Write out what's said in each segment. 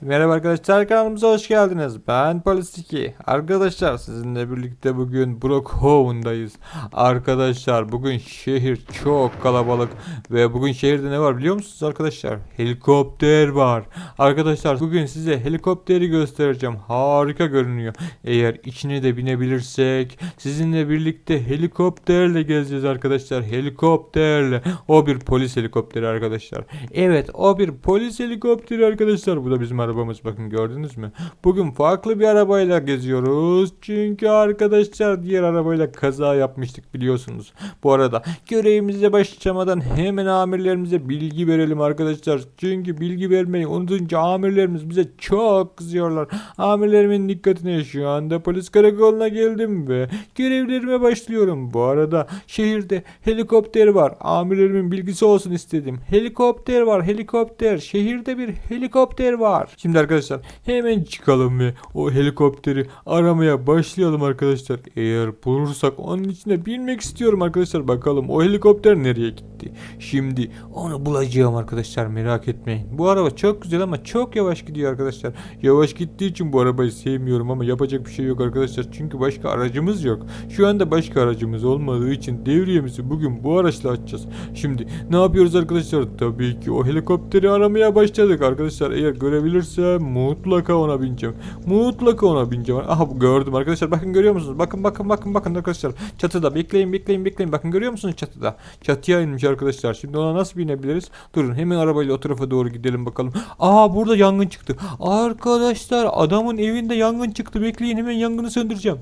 Merhaba arkadaşlar kanalımıza hoş geldiniz. Ben Polis 2. Arkadaşlar sizinle birlikte bugün Brookhaven'dayız. Arkadaşlar bugün şehir çok kalabalık ve bugün şehirde ne var biliyor musunuz arkadaşlar? Helikopter var. Arkadaşlar bugün size helikopteri göstereceğim. Harika görünüyor. Eğer içine de binebilirsek sizinle birlikte helikopterle gezeceğiz arkadaşlar. Helikopterle. O bir polis helikopteri arkadaşlar. Evet o bir polis helikopteri arkadaşlar. Bu da bizim arabamız bakın gördünüz mü? Bugün farklı bir arabayla geziyoruz. Çünkü arkadaşlar diğer arabayla kaza yapmıştık biliyorsunuz. Bu arada görevimize başlamadan hemen amirlerimize bilgi verelim arkadaşlar. Çünkü bilgi vermeyi unutunca amirlerimiz bize çok kızıyorlar. Amirlerimin dikkatine şu anda polis karakoluna geldim ve görevlerime başlıyorum. Bu arada şehirde helikopter var. Amirlerimin bilgisi olsun istedim. Helikopter var helikopter. Şehirde bir helikopter var. Şimdi arkadaşlar hemen çıkalım ve o helikopteri aramaya başlayalım arkadaşlar. Eğer bulursak onun içine binmek istiyorum arkadaşlar. Bakalım o helikopter nereye gitti. Şimdi onu bulacağım arkadaşlar merak etmeyin. Bu araba çok güzel ama çok yavaş gidiyor arkadaşlar. Yavaş gittiği için bu arabayı sevmiyorum ama yapacak bir şey yok arkadaşlar. Çünkü başka aracımız yok. Şu anda başka aracımız olmadığı için devriyemizi bugün bu araçla açacağız. Şimdi ne yapıyoruz arkadaşlar? Tabii ki o helikopteri aramaya başladık arkadaşlar. Eğer görebilirsem mutlaka ona bineceğim. Mutlaka ona bineceğim. Aha gördüm arkadaşlar. Bakın görüyor musunuz? Bakın bakın bakın bakın arkadaşlar. Çatıda bekleyin bekleyin bekleyin. Bakın görüyor musunuz çatıda? Çatıya inmiş arkadaşlar. Şimdi ona nasıl binebiliriz? Durun hemen arabayla o tarafa doğru gidelim bakalım. Aa burada yangın çıktı. Arkadaşlar adamın evinde yangın çıktı. Bekleyin hemen yangını söndüreceğim.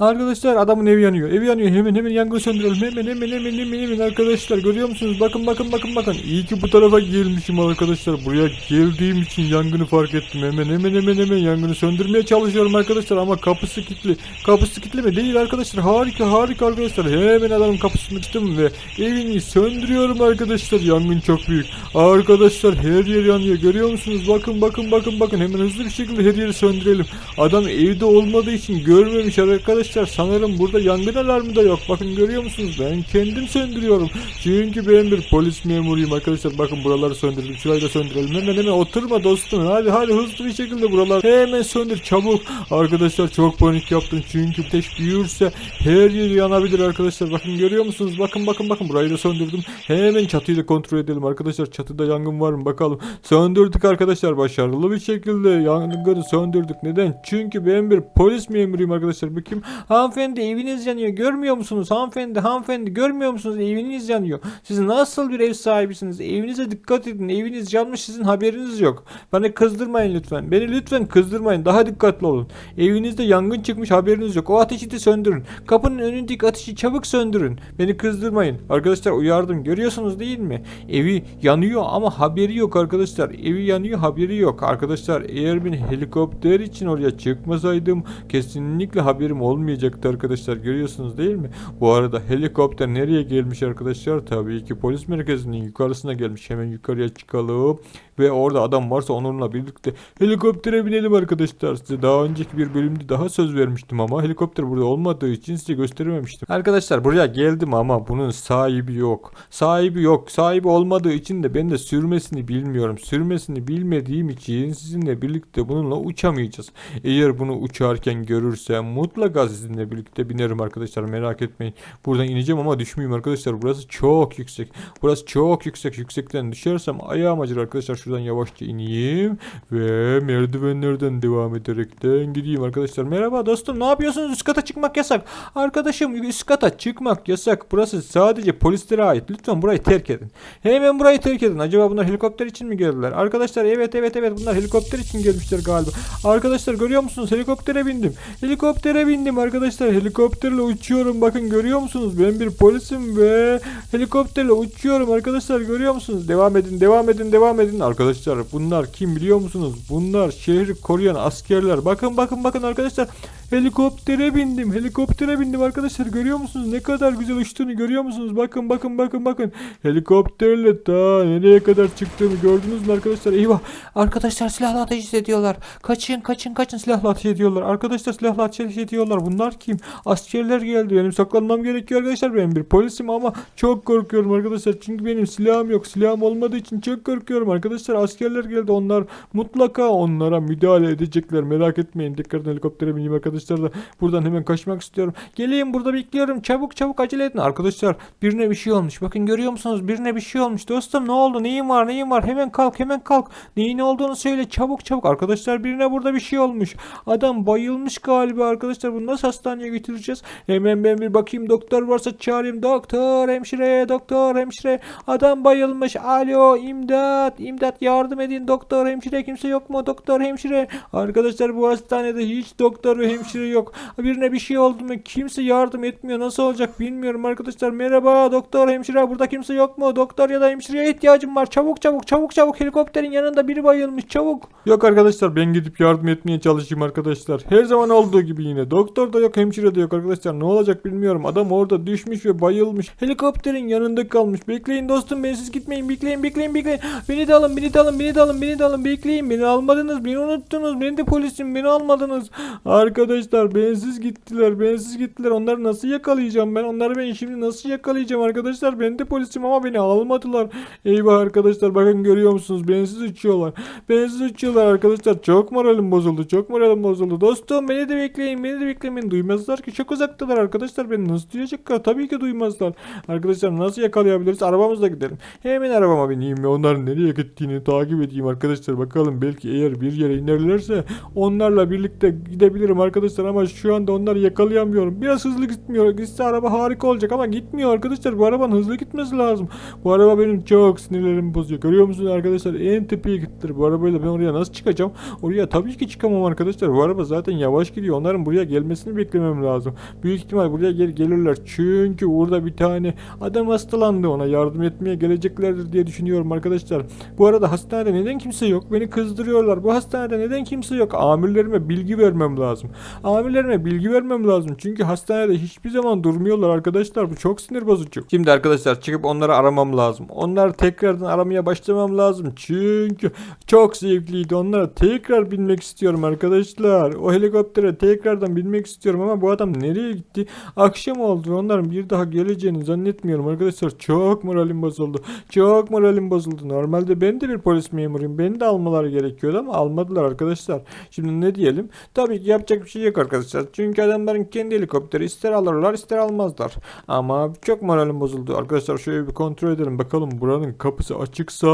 Arkadaşlar adamın evi yanıyor. Evi yanıyor. Hemen hemen yangını söndürelim. Hemen hemen hemen hemen hemen arkadaşlar görüyor musunuz? Bakın bakın bakın bakın. İyi ki bu tarafa gelmişim arkadaşlar. Buraya geldiğim için yangını fark ettim. Hemen hemen hemen hemen yangını söndürmeye çalışıyorum arkadaşlar ama kapısı kilitli. Kapısı kilitli mi? Değil arkadaşlar. Harika harika arkadaşlar. Hemen adamın kapısını açtım ve evini söndürüyorum arkadaşlar. Yangın çok büyük. Arkadaşlar her yer yanıyor. Görüyor musunuz? Bakın bakın bakın bakın. Hemen hızlı bir şekilde her yeri söndürelim. Adam evde olmadığı için görmemiş arkadaşlar. Sanırım burada yangın alarmı da yok. Bakın görüyor musunuz? Ben kendim söndürüyorum. Çünkü ben bir polis memuruyum arkadaşlar. Bakın buraları söndürdüm. Şurayı da söndürelim. Hemen hemen oturma dostum. Hadi hadi hızlı bir şekilde buralar hemen söndür çabuk. Arkadaşlar çok panik yaptım. Çünkü ateş büyürse her yer yanabilir arkadaşlar. Bakın görüyor musunuz? Bakın bakın bakın burayı da söndürdüm. Hemen çatıyı da kontrol edelim arkadaşlar. Çatıda yangın var mı bakalım. Söndürdük arkadaşlar. Başarılı bir şekilde yangını söndürdük. Neden? Çünkü ben bir polis memuruyum arkadaşlar. Bakayım. Hanımefendi eviniz yanıyor. Görmüyor musunuz? Hanımefendi hanımefendi görmüyor musunuz? Eviniz yanıyor. Siz nasıl bir ev sahibisiniz? Evinize dikkat edin. Eviniz yanmış sizin haberiniz yok. Beni kızdırmayın lütfen. Beni lütfen kızdırmayın. Daha dikkatli olun. Evinizde yangın çıkmış haberiniz yok. O ateşi de söndürün. Kapının önündeki ateşi çabuk söndürün. Beni kızdırmayın. Arkadaşlar uyardım. Görüyorsunuz değil mi? Evi yanıyor ama haberi yok arkadaşlar. Evi yanıyor haberi yok. Arkadaşlar eğer ben helikopter için oraya çıkmasaydım kesinlikle haberim olmayacaktı arkadaşlar. Görüyorsunuz değil mi? Bu arada helikopter nereye gelmiş arkadaşlar? Tabii ki polis merkezinin yukarısına gelmiş. Hemen yukarıya çıkalım ve orada adam varsa onunla birlikte helikoptere binelim arkadaşlar. Size daha önceki bir bölümde daha söz vermiştim ama helikopter burada olmadığı için size gösterememiştim. Arkadaşlar buraya geldim ama bunun sahibi yok. Sahibi yok. Sahibi olmadığı için de ben de sürmesini bilmiyorum. Sürmesini bilmediğim için sizinle birlikte bununla uçamayacağız. Eğer bunu uçarken görürsem mutlaka sizinle birlikte binerim arkadaşlar merak etmeyin. Buradan ineceğim ama düşmeyeyim arkadaşlar. Burası çok yüksek. Burası çok yüksek. Yüksekten düşersem ayağım acır arkadaşlar. Şuradan yavaşça ineyim ve merdivenlerden devam ederekten gideyim arkadaşlar. Merhaba dostum ne yapıyorsunuz? Üst kata çıkmak yasak. Arkadaşım üst kata çıkmak yasak. Burası sadece polislere ait. Lütfen burayı terk edin. Hemen burayı terk edin. Acaba bunlar helikopter için mi geldiler? Arkadaşlar evet evet evet bunlar helikopter için gelmişler galiba. Arkadaşlar görüyor musunuz? Helikoptere bindim. Helikoptere bindim arkadaşlar. Helikopterle uçuyorum. Bakın görüyor musunuz? Ben bir polisim ve helikopterle uçuyorum arkadaşlar. Görüyor musunuz? Devam edin, devam edin, devam edin. Arkadaşlar bunlar kim biliyor musunuz? Bunlar şehri koruyan askerler. Bakın bakın bakın arkadaşlar. Helikoptere bindim. Helikoptere bindim arkadaşlar. Görüyor musunuz? Ne kadar güzel uçtuğunu görüyor musunuz? Bakın bakın bakın bakın. Helikopterle ta nereye kadar çıktığımı gördünüz mü arkadaşlar? Eyvah. Arkadaşlar silahla ateş ediyorlar. Kaçın kaçın kaçın silahla ateş ediyorlar. Arkadaşlar silahla ateş ediyorlar. Bunlar kim? Askerler geldi. Benim saklanmam gerekiyor arkadaşlar. Ben bir polisim ama çok korkuyorum arkadaşlar. Çünkü benim silahım yok. Silahım olmadığı için çok korkuyorum arkadaşlar. Askerler geldi. Onlar mutlaka onlara müdahale edecekler. Merak etmeyin. Tekrardan helikoptere bineyim arkadaşlar da buradan hemen kaçmak istiyorum. Geleyim burada bekliyorum. Çabuk çabuk acele edin. Arkadaşlar birine bir şey olmuş. Bakın görüyor musunuz? Birine bir şey olmuş. Dostum ne oldu? Neyin var? Neyin var? Hemen kalk hemen kalk. Neyin olduğunu söyle. Çabuk çabuk. Arkadaşlar birine burada bir şey olmuş. Adam bayılmış galiba arkadaşlar. Bunu nasıl hastaneye götüreceğiz? Hemen ben bir bakayım. Doktor varsa çağırayım. Doktor, hemşire, doktor, hemşire. Adam bayılmış. Alo, imdat, imdat yardım edin. Doktor, hemşire kimse yok mu? Doktor, hemşire. Arkadaşlar bu hastanede hiç doktor ve hemşire yok. Birine bir şey oldu mu? Kimse yardım etmiyor. Nasıl olacak bilmiyorum arkadaşlar. Merhaba doktor, hemşire. Burada kimse yok mu? Doktor ya da hemşireye ihtiyacım var. Çabuk çabuk çabuk çabuk. Helikopterin yanında biri bayılmış. Çabuk. Yok arkadaşlar ben gidip yardım etmeye çalışayım arkadaşlar. Her zaman olduğu gibi yine. Doktor da yok, hemşire de yok arkadaşlar. Ne olacak bilmiyorum. Adam orada düşmüş ve bayılmış. Helikopterin yanında kalmış. Bekleyin dostum bensiz gitmeyin. Bekleyin bekleyin bekleyin. Beni de alın beni de alın beni de alın beni de alın. Bekleyin beni almadınız. Beni unuttunuz. Ben de polisim beni almadınız. Arkadaşlar bensiz gittiler. Bensiz gittiler. Onları nasıl yakalayacağım ben? Onları ben şimdi nasıl yakalayacağım arkadaşlar? Ben de polisim ama beni almadılar. Eyvah arkadaşlar bakın görüyor musunuz? Bensiz uçuyorlar. Bensiz uçuyorlar arkadaşlar. Çok moralim bozuldu. Çok moralim bozuldu. Dostum beni de bekleyin. Beni de bekleyin. Beni duymazlar ki. Çok uzaktalar arkadaşlar. Beni nasıl duyacaklar? Tabii ki duymazlar. Arkadaşlar nasıl yakalayabiliriz? Arabamızla gidelim. Hemen arabama bineyim ve onların nereye gittiğini takip edeyim arkadaşlar. Bakalım belki eğer bir yere inerlerse onlarla birlikte gidebilirim arkadaşlar ama şu anda onları yakalayamıyorum. Biraz hızlı gitmiyor. Gitse araba harika olacak ama gitmiyor arkadaşlar. Bu arabanın hızlı gitmesi lazım. Bu araba benim çok sinirlerimi bozuyor. Görüyor musunuz arkadaşlar? En tepeye gittiler. Bu arabayla ben oraya nasıl çıkacağım? Oraya tabii ki çıkamam arkadaşlar. Bu araba zaten yavaş gidiyor. Onların buraya gelmesini beklemem lazım. Büyük ihtimal buraya gel gelirler. Çünkü orada bir tane adam hastalandı. Ona yardım etmeye geleceklerdir diye düşünüyorum arkadaşlar. Bu arada hastanede neden kimse yok? Beni kızdırıyorlar. Bu hastanede neden kimse yok? Amirlerime bilgi vermem lazım. Amirlerime bilgi vermem lazım. Çünkü hastanede hiçbir zaman durmuyorlar arkadaşlar. Bu çok sinir bozucu. Şimdi arkadaşlar çıkıp onları aramam lazım. Onları tekrardan aramaya başlamam lazım. Çünkü çok zevkliydi. Onlara tekrar binmek istiyorum arkadaşlar. O helikoptere tekrardan binmek istiyorum ama bu adam nereye gitti? Akşam oldu. Onların bir daha geleceğini zannetmiyorum arkadaşlar. Çok moralim bozuldu. Çok moralim bozuldu. Normalde ben de bir polis memuruyum. Beni de almaları gerekiyordu ama almadılar arkadaşlar. Şimdi ne diyelim? Tabii ki yapacak bir şey yok arkadaşlar. Çünkü adamların kendi helikopteri ister alırlar ister almazlar. Ama çok moralim bozuldu. Arkadaşlar şöyle bir kontrol edelim. Bakalım buranın kapısı açıksa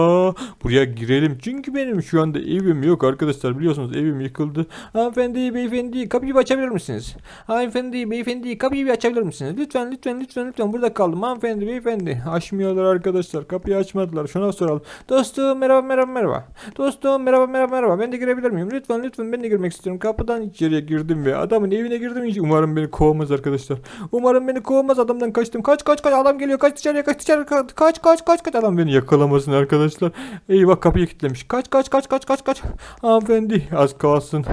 buraya girelim. Çünkü benim şu anda evim yok arkadaşlar. Biliyorsunuz evim yıkıldı. Hanımefendi, beyefendi kapıyı açabilir misiniz? Hanımefendi, beyefendi kapıyı bir açabilir misiniz? Lütfen, lütfen, lütfen, lütfen burada kaldım. Hanımefendi, beyefendi. Açmıyorlar arkadaşlar. Kapıyı açmadılar. Şuna soralım. Dostum merhaba, merhaba, merhaba. Dostum merhaba, merhaba, merhaba. Ben de girebilir miyim? Lütfen, lütfen ben de girmek istiyorum. Kapıdan içeriye girdim ve adamın evine girdim. Umarım beni kovmaz arkadaşlar. Umarım beni kovmaz. Adamdan kaçtım. Kaç, kaç, kaç. Adam geliyor. Kaç dışarıya, kaç dışarı. Kaç, kaç, kaç, kaç, kaç. Adam beni yakalamasın arkadaşlar. Eyvah kapıyı kilitlemiş. Kaç, kaç, kaç, kaç, kaç, kaç. Hanımefendi az kalsın.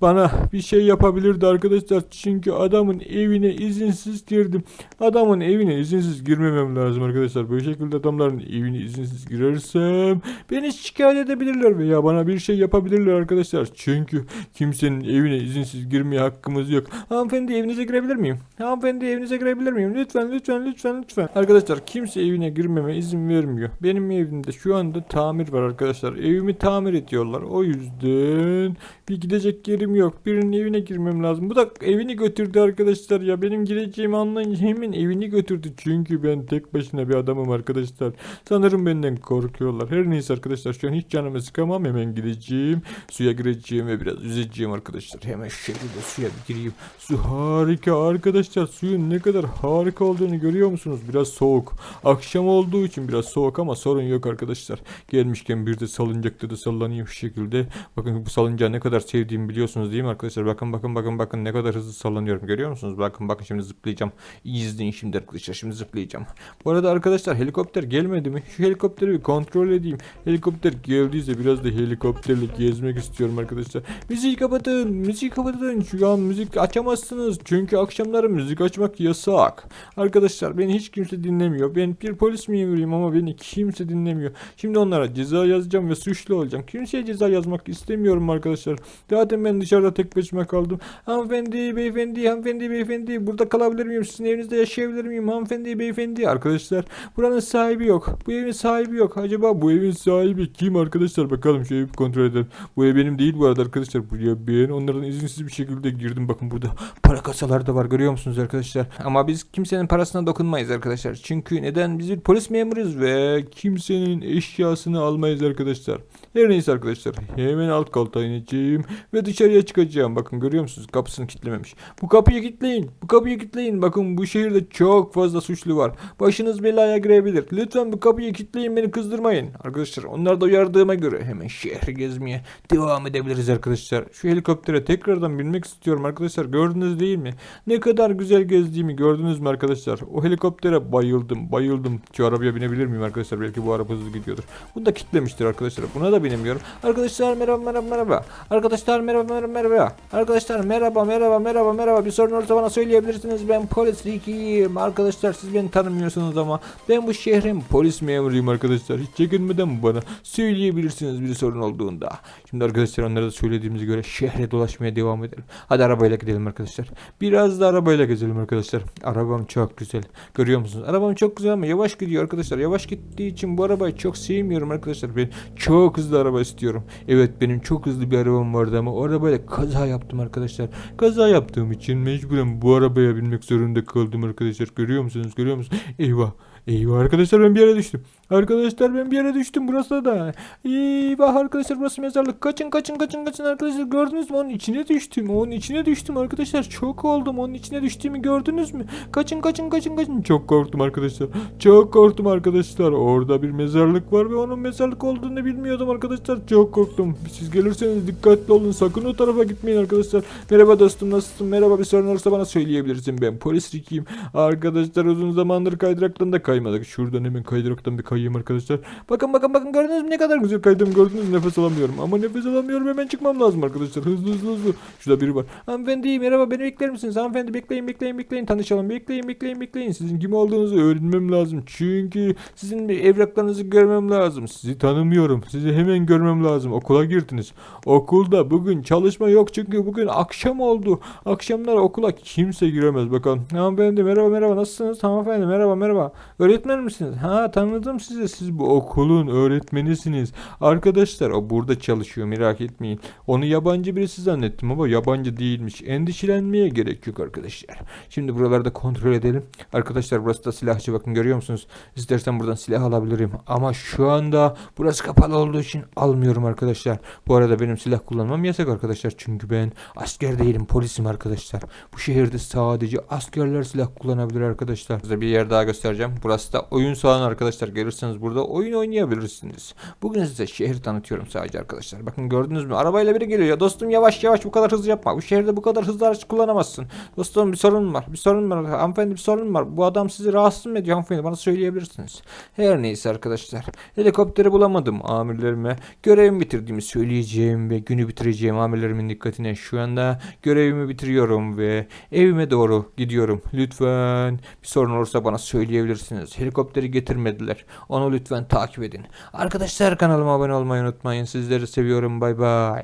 Bana bir şey yapabilirdi arkadaşlar. Çünkü adamın evine izinsiz girdim. Adamın evine izinsiz girmemem lazım arkadaşlar. Böyle şekilde adamların evine izinsiz girersem beni şikayet edebilirler veya bana bir şey yapabilirler arkadaşlar. Çünkü kimsenin evine izinsiz girmeye hakkımız yok. Hanımefendi evinize girebilir miyim? Hanımefendi evinize girebilir miyim? Lütfen lütfen lütfen lütfen. Arkadaşlar kimse evine girmeme izin vermiyor. Benim evimde şu anda tamir var arkadaşlar. Evimi tamir ediyorlar. O yüzden bir gidecek yerim yok. Birinin evine girmem lazım. Bu da evini götürdü arkadaşlar ya. Benim gireceğimi anlayınca hemen evini götürdü. Çünkü ben tek başına bir adamım arkadaşlar. Sanırım benden korkuyorlar. Her neyse arkadaşlar şu an hiç canımı sıkamam. Hemen gideceğim. Suya gireceğim ve biraz yüzeceğim arkadaşlar. Hemen şekilde suya bir gireyim. Su harika arkadaşlar. Suyun ne kadar harika olduğunu görüyor musunuz? Biraz soğuk. Akşam olduğu için biraz soğuk ama sorun yok arkadaşlar. Gelmişken bir de salıncakta da sallanayım şu şekilde. Bakın bu salıncağı ne kadar sevdiğimi biliyorsunuz değil mi arkadaşlar? Bakın bakın bakın bakın ne kadar hızlı sallanıyorum. Görüyor musunuz? Bakın bakın şimdi zıplayacağım. İyi şimdi arkadaşlar. Şimdi zıplayacağım. Bu arada arkadaşlar helikopter gelmedi mi? Şu helikopteri bir kontrol edeyim. Helikopter geldiyse biraz da helikopterle gezmek istiyorum arkadaşlar. Müziği kapatın. Müziği kapatın. şu an müzik açamazsınız. Çünkü akşamları müzik açmak yasak. Arkadaşlar beni hiç kimse dinlemiyor. Ben bir polis memuruyum ama beni kimse dinlemiyor. Şimdi onlara ceza yazacağım ve suçlu olacağım. Kimseye ceza yazmak istemiyorum arkadaşlar. Zaten ben dışarıda tek başıma kaldım. Hanımefendi, beyefendi, hanımefendi, beyefendi. Burada kalabilir miyim? Sizin evinizde yaşayabilir miyim? Hanımefendi, beyefendi. Arkadaşlar buranın sahibi yok. Bu evin sahibi yok. Acaba bu evin sahibi kim arkadaşlar? Bakalım şöyle bir kontrol edelim. Bu ev benim değil bu arada arkadaşlar. Buraya ben onların izinsiz bir şekilde girdim. Bakın burada para kasaları da var görüyor musunuz arkadaşlar? Ama biz kimsenin parasına dokunmayız arkadaşlar. Çünkü neden? Biz bir polis memuruyuz ve kimsenin eşyasını almayız arkadaşlar. Her neyse arkadaşlar. Hemen alt koltuğa ineceğim ve dışarıya çıkacağım. Bakın görüyor musunuz? Kapısını kilitlememiş. Bu kapıyı kilitleyin. Bu kapıyı kilitleyin. Bakın bu şehirde çok fazla suçlu var. Başınız belaya girebilir. Lütfen bu kapıyı kilitleyin beni kızdırmayın. Arkadaşlar onlar da uyardığıma göre hemen şehri gezmeye devam edebiliriz arkadaşlar. Şu helikoptere tekrardan binmek istiyorum arkadaşlar. Gördünüz değil mi? Ne kadar güzel gezdiğimi gördünüz mü arkadaşlar? O helikoptere bayıldım. Bayıldım. Şu arabaya binebilir miyim arkadaşlar? Belki bu araba hızlı gidiyordur. Bunu da kilitlemiştir arkadaşlar. Buna da binemiyorum. Arkadaşlar merhaba merhaba merhaba. Arkadaşlar merhaba merhaba merhaba. Arkadaşlar merhaba merhaba merhaba merhaba. Bir sorun olursa bana söyleyebilirsiniz. Ben polis Ricky'yim. Arkadaşlar siz beni tanımıyorsunuz ama ben bu şehrin polis memuruyum arkadaşlar. Hiç çekinmeden bana söyleyebilirsiniz bir sorun olduğunda. Şimdi arkadaşlar onlara da söylediğimize göre şehre dolaşmaya devam edelim. Hadi arabayla gidelim arkadaşlar. Biraz da arabayla gezelim arkadaşlar. Arabam çok güzel. Görüyor musunuz? Arabam çok güzel ama yavaş gidiyor arkadaşlar. Yavaş gittiği için bu arabayı çok sevmiyorum arkadaşlar. Ben çok hızlı araba istiyorum. Evet benim çok hızlı bir arabam vardı ama o arabayla kaza yaptım arkadaşlar. Kaza yaptığım için mecburen bu arabaya binmek zorunda kaldım arkadaşlar. Görüyor musunuz? Görüyor musunuz? Eyvah. Eyvah arkadaşlar ben bir yere düştüm. Arkadaşlar ben bir yere düştüm burası da. Eyvah arkadaşlar burası mezarlık. Kaçın kaçın kaçın kaçın arkadaşlar gördünüz mü? Onun içine düştüm. Onun içine düştüm arkadaşlar. Çok oldum. Onun içine düştüğümü gördünüz mü? Kaçın kaçın kaçın kaçın. Çok korktum arkadaşlar. Çok korktum arkadaşlar. Orada bir mezarlık var ve onun mezarlık olduğunu bilmiyordum arkadaşlar. Çok korktum. Siz gelirseniz dikkatli olun. Sakın o tarafa gitmeyin arkadaşlar. Merhaba dostum nasılsın? Merhaba bir sorun olursa bana söyleyebilirsin. Ben polis Ricky'yim. Arkadaşlar uzun zamandır kaydıraktan da kaymadık. Şuradan hemen kaydıraktan bir kayayım arkadaşlar. Bakın bakın bakın gördünüz mü ne kadar güzel kaydım gördünüz mü? Nefes alamıyorum. Ama nefes alamıyorum hemen çıkmam lazım arkadaşlar. Hızlı hızlı hızlı. Şurada biri var. Hanımefendi merhaba beni bekler misiniz? Hanımefendi bekleyin bekleyin bekleyin tanışalım. Bekleyin bekleyin bekleyin. Sizin kim olduğunuzu öğrenmem lazım. Çünkü sizin bir evraklarınızı görmem lazım. Sizi tanımıyorum. Sizi hemen görmem lazım. Okula girdiniz. Okulda bugün çalışma yok çünkü bugün akşam oldu. Akşamlar okula kimse giremez bakalım. Hanımefendi merhaba merhaba nasılsınız? Hanımefendi merhaba merhaba. Öğretmen misiniz? Ha tanıdım sizi. Siz bu okulun öğretmenisiniz. Arkadaşlar o burada çalışıyor merak etmeyin. Onu yabancı birisi zannettim ama yabancı değilmiş. Endişelenmeye gerek yok arkadaşlar. Şimdi buralarda kontrol edelim. Arkadaşlar burası da silahçı bakın görüyor musunuz? İstersen buradan silah alabilirim. Ama şu anda burası kapalı olduğu için almıyorum arkadaşlar. Bu arada benim silah kullanmam yasak arkadaşlar. Çünkü ben asker değilim polisim arkadaşlar. Bu şehirde sadece askerler silah kullanabilir arkadaşlar. Size bir yer daha göstereceğim. Burası da oyun salonu arkadaşlar. Gelirseniz burada oyun oynayabilirsiniz. Bugün size şehri tanıtıyorum sadece arkadaşlar. Bakın gördünüz mü? Arabayla biri geliyor. Ya dostum yavaş yavaş bu kadar hızlı yapma. Bu şehirde bu kadar hızlı araç kullanamazsın. Dostum bir sorun var. Bir sorun var. Hanımefendi bir sorun var. Bu adam sizi rahatsız mı ediyor hanımefendi? Bana söyleyebilirsiniz. Her neyse arkadaşlar. Helikopteri bulamadım amirlerime. Görevimi bitirdiğimi söyleyeceğim ve günü bitireceğim amirlerimin dikkatine. Şu anda görevimi bitiriyorum ve evime doğru gidiyorum. Lütfen bir sorun olursa bana söyleyebilirsiniz. Helikopteri getirmediler. Onu lütfen takip edin. Arkadaşlar kanalıma abone olmayı unutmayın. Sizleri seviyorum. Bay bay.